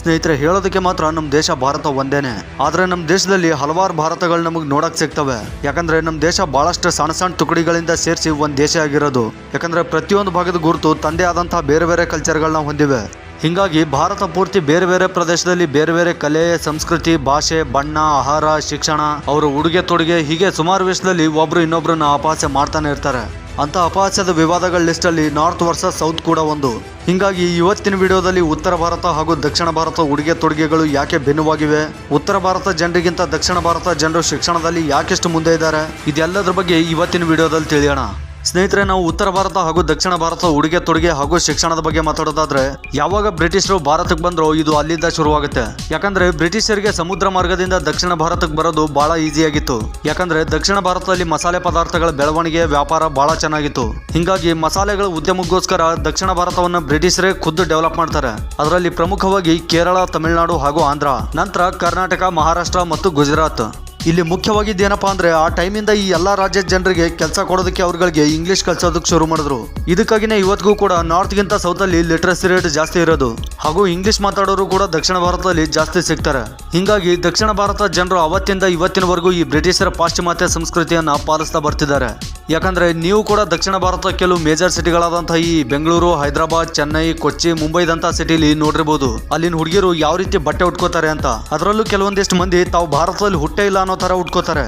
ಸ್ನೇಹಿತರೆ, ಹೇಳೋದಕ್ಕೆ ಮಾತ್ರ ನಮ್ಮ ದೇಶ ಭಾರತ ಒಂದೇನೆ. ಆದರೆ ನಮ್ಮ ದೇಶದಲ್ಲಿ ಹಲವಾರು ಭಾರತಗಳು ನಮಗೆ ನೋಡಕ್ ಸಿಗ್ತವೆ. ಯಾಕಂದ್ರೆ ನಮ್ಮ ದೇಶ ಬಹಳಷ್ಟು ಸಣ್ಣ ಸಣ್ಣ ತುಕಡಿಗಳಿಂದ ಸೇರಿಸಿ ಒಂದು ದೇಶ ಆಗಿರೋದು. ಯಾಕಂದ್ರೆ ಪ್ರತಿಯೊಂದು ಭಾಗದ ಗುರುತು ತಂದೆ ಆದಂತಹ ಬೇರೆ ಬೇರೆ ಕಲ್ಚರ್ಗಳನ್ನ ಹೊಂದಿವೆ. ಹೀಗಾಗಿ ಭಾರತ ಪೂರ್ತಿ ಬೇರೆ ಬೇರೆ ಪ್ರದೇಶದಲ್ಲಿ ಬೇರೆ ಬೇರೆ ಕಲೆ, ಸಂಸ್ಕೃತಿ, ಭಾಷೆ, ಬಣ್ಣ, ಆಹಾರ, ಶಿಕ್ಷಣ, ಅವರು ಉಡುಗೆ ತೊಡುಗೆ ಹೀಗೆ ಸುಮಾರು ವಿಷಯದಲ್ಲಿ ಒಬ್ರು ಇನ್ನೊಬ್ರನ್ನ ಅಪಹಾಸ್ಯ ಮಾಡ್ತಾನೆ ಇರ್ತಾರೆ. ಅಂತ ಅಪಾಚದ ವಿವಾದಗಳ ಲಿಸ್ಟ್ ಅಲ್ಲಿ ನಾರ್ತ್ ವರ್ಸಸ್ ಸೌತ್ ಕೂಡ ಒಂದು. ಹಿಂಗಾಗಿ ಇವತ್ತಿನ ವಿಡಿಯೋದಲ್ಲಿ ಉತ್ತರ ಭಾರತ ಹಾಗೂ ದಕ್ಷಿಣ ಭಾರತ ಉಡುಗೆ ತೊಡುಗೆಗಳು ಯಾಕೆ ಭಿನ್ನವಾಗಿವೆ? ಉತ್ತರ ಭಾರತ ಜನರಿಗಿಂತ ದಕ್ಷಿಣ ಭಾರತ ಜನರು ಶಿಕ್ಷಣದಲ್ಲಿ ಯಾಕೆಷ್ಟು ಮುಂದೆ ಇದ್ದಾರೆ? ಇದೆಲ್ಲದ್ರ ಬಗ್ಗೆ ಇವತ್ತಿನ ವಿಡಿಯೋದಲ್ಲಿ ತಿಳಿಯೋಣ. ಸ್ನೇಹಿತರೆ, ನಾವು ಉತ್ತರ ಭಾರತ ಹಾಗೂ ದಕ್ಷಿಣ ಭಾರತ ಉಡುಗೆ ತೊಡುಗೆ ಹಾಗೂ ಶಿಕ್ಷಣದ ಬಗ್ಗೆ ಮಾತಾಡೋದಾದ್ರೆ, ಯಾವಾಗ ಬ್ರಿಟಿಷರು ಭಾರತಕ್ಕೆ ಬಂದ್ರು ಇದು ಅಲ್ಲಿಂದ ಶುರುವಾಗುತ್ತೆ. ಯಾಕಂದ್ರೆ, ಬ್ರಿಟಿಷರಿಗೆ ಸಮುದ್ರ ಮಾರ್ಗದಿಂದ ದಕ್ಷಿಣ ಭಾರತಕ್ಕೆ ಬರೋದು ಬಹಳ ಈಸಿ ಆಗಿತ್ತು ಯಾಕಂದ್ರೆ, ದಕ್ಷಿಣ ಭಾರತದಲ್ಲಿ ಮಸಾಲೆ ಪದಾರ್ಥಗಳ ಬೆಳವಣಿಗೆ ವ್ಯಾಪಾರ ಬಹಳ ಚೆನ್ನಾಗಿತ್ತು. ಹಿಂಗಾಗಿ, ಮಸಾಲೆಗಳ ಉದ್ಯಮಕ್ಕೋಸ್ಕರ ದಕ್ಷಿಣ ಭಾರತವನ್ನ ಬ್ರಿಟಿಷರೇ ಖುದ್ದು ಡೆವಲಪ್ ಮಾಡ್ತಾರೆ. ಅದರಲ್ಲಿ ಪ್ರಮುಖವಾಗಿ ಕೇರಳ, ತಮಿಳುನಾಡು ಹಾಗೂ ಆಂಧ್ರ. ನಂತರ ಕರ್ನಾಟಕ, ಮಹಾರಾಷ್ಟ್ರ ಮತ್ತು ಗುಜರಾತ್. ಇಲ್ಲಿ ಮುಖ್ಯವಾಗಿದ್ದು ಏನಪ್ಪಾ ಅಂದ್ರೆ ಆ ಟೈಮಿಂದ ಈ ಎಲ್ಲಾ ರಾಜ್ಯದ ಜನರಿಗೆ ಕೆಲಸ ಕೊಡೋದಕ್ಕೆ ಅವ್ರಗಳಿಗೆ ಇಂಗ್ಲಿಷ್ ಕಲ್ಸೋದಕ್ಕೆ ಶುರು ಮಾಡಿದ್ರು. ಇದಕ್ಕಾಗಿನೇ ಇವತ್ತಿಗೂ ಕೂಡ ನಾರ್ತ್ ಗಿಂತ ಸೌತ್ ಅಲ್ಲಿ ಲಿಟ್ರಸಿ ರೇಟ್ ಜಾಸ್ತಿ ಇರೋದು. ಹಾಗೂ ಇಂಗ್ಲಿಷ್ ಮಾತಾಡೋರು ಕೂಡ ದಕ್ಷಿಣ ಭಾರತದಲ್ಲಿ ಜಾಸ್ತಿ ಸಿಗ್ತಾರೆ. ಹಿಂಗಾಗಿ ದಕ್ಷಿಣ ಭಾರತ ಜನರು ಅವತ್ತಿಂದ ಇವತ್ತಿನವರೆಗೂ ಈ ಬ್ರಿಟಿಷರ ಪಾಶ್ಚಿಮಾತ್ಯ ಸಂಸ್ಕೃತಿಯನ್ನ ಪಾಲಿಸ್ತಾ ಬರ್ತಿದ್ದಾರೆ. ಯಾಕಂದ್ರೆ ನೀವು ಕೂಡ ದಕ್ಷಿಣ ಭಾರತದ ಕೆಲವು ಮೇಜರ್ ಸಿಟಿಗಳಾದಂಥ ಈ ಬೆಂಗಳೂರು, ಹೈದರಾಬಾದ್, ಚೆನ್ನೈ, ಕೊಚ್ಚಿ ಮುಂಬೈದಂಥ ಸಿಟಿಲಿ ನೋಡಿರ್ಬೋದು. ಅಲ್ಲಿನ ಹುಡುಗಿರು ಯಾವ ರೀತಿ ಬಟ್ಟೆ ಉಟ್ಕೋತಾರೆ ಅಂತ. ಅದರಲ್ಲೂ ಕೆಲವೊಂದಿಷ್ಟು ಮಂದಿ ತಾವು ಭಾರತದಲ್ಲಿ ಹುಟ್ಟೇ ಇಲ್ಲ ಅನ್ನೋ ಥರ ಉಟ್ಕೋತಾರೆ.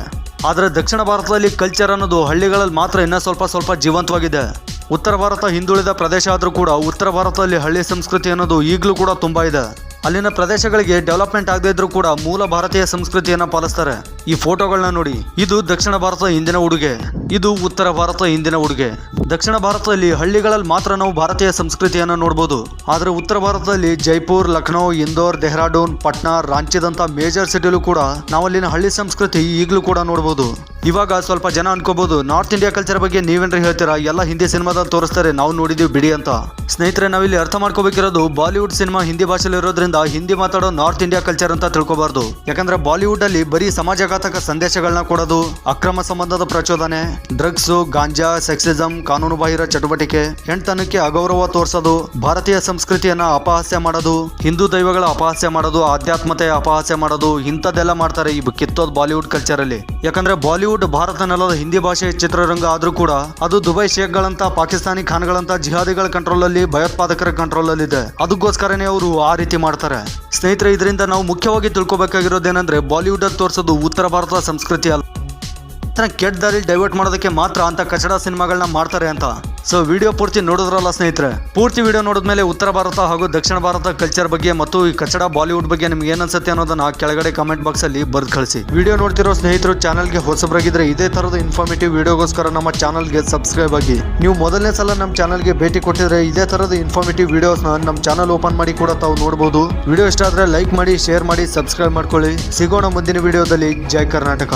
ಆದರೆ ದಕ್ಷಿಣ ಭಾರತದಲ್ಲಿ ಕಲ್ಚರ್ ಅನ್ನೋದು ಹಳ್ಳಿಗಳಲ್ಲಿ ಮಾತ್ರ ಇನ್ನೂ ಸ್ವಲ್ಪ ಸ್ವಲ್ಪ ಜೀವಂತವಾಗಿದೆ. ಉತ್ತರ ಭಾರತ ಹಿಂದುಳಿದ ಪ್ರದೇಶ ಆದರೂ ಕೂಡ ಉತ್ತರ ಭಾರತದಲ್ಲಿ ಹಳ್ಳಿ ಸಂಸ್ಕೃತಿ ಅನ್ನೋದು ಈಗಲೂ ಕೂಡ ತುಂಬ ಇದೆ. ಅಲ್ಲಿನ ಪ್ರದೇಶಗಳಿಗೆ ಡೆವಲಪ್ಮೆಂಟ್ ಆಗದೇ ಇದ್ರೂ ಕೂಡ ಮೂಲ ಭಾರತೀಯ ಸಂಸ್ಕೃತಿಯನ್ನ ಪಾಲಿಸ್ತಾರೆ. ಈ ಫೋಟೋಗಳನ್ನ ನೋಡಿ, ಇದು ದಕ್ಷಿಣ ಭಾರತದ ಹಿಂದಿನ ಉಡುಗೆ, ಇದು ಉತ್ತರ ಭಾರತ ಹಿಂದಿನ ಉಡುಗೆ. ದಕ್ಷಿಣ ಭಾರತದಲ್ಲಿ ಹಳ್ಳಿಗಳಲ್ಲಿ ಮಾತ್ರ ನಾವು ಭಾರತೀಯ ಸಂಸ್ಕೃತಿಯನ್ನ ನೋಡಬಹುದು ಆದ್ರೆ ಉತ್ತರ ಭಾರತದಲ್ಲಿ ಜೈಪುರ್, ಲಖನೌ, ಇಂದೋರ್, ಡೆಹ್ರಾಡೂನ್, ಪಟ್ನಾ, ರಾಂಚಿದಂತ ಮೇಜರ್ ಸಿಟಿಲೂ ಕೂಡ ನಾವು ಅಲ್ಲಿನ ಹಳ್ಳಿ ಸಂಸ್ಕೃತಿ ಈಗಲೂ ಕೂಡ ನೋಡಬಹುದು ಇವಾಗ ಸ್ವಲ್ಪ ಜನ ಅನ್ಕೋಬಹುದು ನಾರ್ತ್ ಇಂಡಿಯಾ ಕಲ್ಚರ್ ಬಗ್ಗೆ ನೀವೇನ್ರಿ ಹೇಳ್ತೀರಾ? ಎಲ್ಲ ಹಿಂದಿ ಸಿನಿಮಾದಲ್ಲಿ ತೋರಿಸ್ತಾರೆ, ನಾವು ನೋಡಿದೀವಿ ಬಿಡಿ ಅಂತ. ಸ್ನೇಹಿತರೆ, ನಾವಿಲ್ಲಿ ಅರ್ಥ ಮಾಡ್ಕೋಬೇಕಿರೋದು, ಬಾಲಿವುಡ್ ಸಿನಿಮಾ ಹಿಂದಿ ಭಾಷೆಯಲ್ಲಿ ಹಿಂದಿ ಮಾತಾಡೋ ನಾರ್ತ್ ಇಂಡಿಯಾ ಕಲ್ಚರ್ ಅಂತ ತಿಳ್ಕೊಬಾರ್ದು. ಯಾಕಂದ್ರೆ ಬಾಲಿವುಡ್ ಅಲ್ಲಿ ಬರೀ ಸಮಾಜಘಾತಕ ಸಂದೇಶಗಳನ್ನ ಕೊಡೋದು ಅಕ್ರಮ ಸಂಬಂಧದ ಪ್ರಚೋದನೆ. ಡ್ರಗ್ಸ್, ಗಾಂಜಾ, ಸೆಕ್ಸಿಸಂ ಕಾನೂನು ಬಾಹಿರ ಚಟುವಟಿಕೆ ಹೆಣ್ತನಕ್ಕೆ ಅಗೌರವ ತೋರಿಸೋದು, ಭಾರತೀಯ ಸಂಸ್ಕೃತಿಯನ್ನ ಅಪಹಾಸ್ಯ ಮಾಡೋದು, ಹಿಂದೂ ದೈವಗಳ ಅಪಹಾಸ್ಯ ಮಾಡೋದು ಆಧ್ಯಾತ್ಮತೆ ಅಪಹಾಸ್ಯ ಮಾಡೋದು, ಇಂಥದ್ದೆಲ್ಲ ಮಾಡ್ತಾರೆ ಈ ಕಿತ್ತೋದ್ ಬಾಲಿವುಡ್ ಕಲ್ಚರ್ ಅಲ್ಲಿ ಯಾಕಂದ್ರೆ ಬಾಲಿವುಡ್ ಭಾರತ ನೆಲದ ಹಿಂದಿ ಭಾಷೆ ಚಿತ್ರರಂಗ ಆದ್ರೂ ಕೂಡ ಅದು ದುಬೈ ಶೇಖ್ಗಳಂತ ಪಾಕಿಸ್ತಾನಿ ಖಾನ್ಗಳಂತ ಜಿಹಾದಿಗಳ ಕಂಟ್ರೋಲ್ ಅಲ್ಲಿ ಭಯೋತ್ಪಾದಕರ ಕಂಟ್ರೋಲ್ ಅಲ್ಲಿ ಇದೆ ಅದಕ್ಕೋಸ್ಕರನೇ ಅವರು ಆ ರೀತಿ ಮಾಡ್ತಾರೆ. ಸ್ನೇಹಿತರೆ, ಇದರಿಂದ ನಾವು ಮುಖ್ಯವಾಗಿ ತಿಳ್ಕೊಬೇಕಾಗಿರೋದೇನಂದ್ರೆ ಬಾಲಿವುಡ್ ಅಲ್ಲಿ ತೋರಿಸೋದು ಉತ್ತರ ಭಾರತದ ಸಂಸ್ಕೃತಿ ಅಲ್ಲ. ಕೆಟ್ಟ ದಾರಿ ಡೈವರ್ಟ್ ಮಾಡೋದಕ್ಕೆ ಮಾತ್ರ ಅಂತ ಕಚಡ ಸಿನಿಮಾಗಳನ್ನ ಮಾಡ್ತಾರೆ ಅಂತ. ಸೊ ವಿಡಿಯೋ ಪೂರ್ತಿ ನೋಡಿದ್ರಲ್ಲ ಸ್ನೇಹಿತರೆ? ಪೂರ್ತಿ ವಿಡಿಯೋ ನೋಡಿದ್ಮೇಲೆ ಉತ್ತರ ಭಾರತ ಹಾಗೂ ದಕ್ಷಿಣ ಭಾರತ ಕಲ್ಚರ್ ಬಗ್ಗೆ ಮತ್ತು ಈ ಕಚಡ ಬಾಲಿವುಡ್ ಬಗ್ಗೆ ನಿಮ್ಗೆ ಏನನ್ಸುತ್ತೆ ಅನ್ನೋದನ್ನ ಕೆಳಗಡೆ ಕಮೆಂಟ್ ಬಾಕ್ಸ್ ಅಲ್ಲಿ ಬರ್ದು ಕಳಿಸಿ. ವಿಡಿಯೋ ನೋಡ್ತಿರೋ ಸ್ನೇಹಿತರು ಚಾನಲ್ಗೆ ಹೊಸಬರಾಗಿದ್ರೆ ಇದೇ ತರದ ಇನ್ಫಾರ್ಮೇಟಿವ್ ವಿಡಿಯೋಗೋಸ್ಕರ ನಮ್ಮ ಚಾನಲ್ಗೆ ಸಬ್ಸ್ಕ್ರೈಬ್ ಆಗಿ. ನೀವು ಮೊದಲನೇ ಸಲ ನಮ್ಮ ಚಾನಲ್ಗೆ ಭೇಟಿ ಕೊಟ್ಟಿದ್ರೆ ಇದೇ ತರದ ಇನ್ಫಾರ್ಮೇಟಿವ್ ವಿಡಿಯೋಸ್ನ ನಮ್ಮ ಚಾನಲ್ ಓಪನ್ ಮಾಡಿ ಕೂಡ ತಾವು ನೋಡಬಹುದು ವಿಡಿಯೋ ಇಷ್ಟ ಆದ್ರೆ ಲೈಕ್ ಮಾಡಿ ಶೇರ್ ಮಾಡಿ ಸಬ್ಸ್ಕ್ರೈಬ್ ಮಾಡ್ಕೊಳ್ಳಿ. ಸಿಗೋಣ ಮುಂದಿನ ವಿಡಿಯೋದಲ್ಲಿ ಜೈ ಕರ್ನಾಟಕ.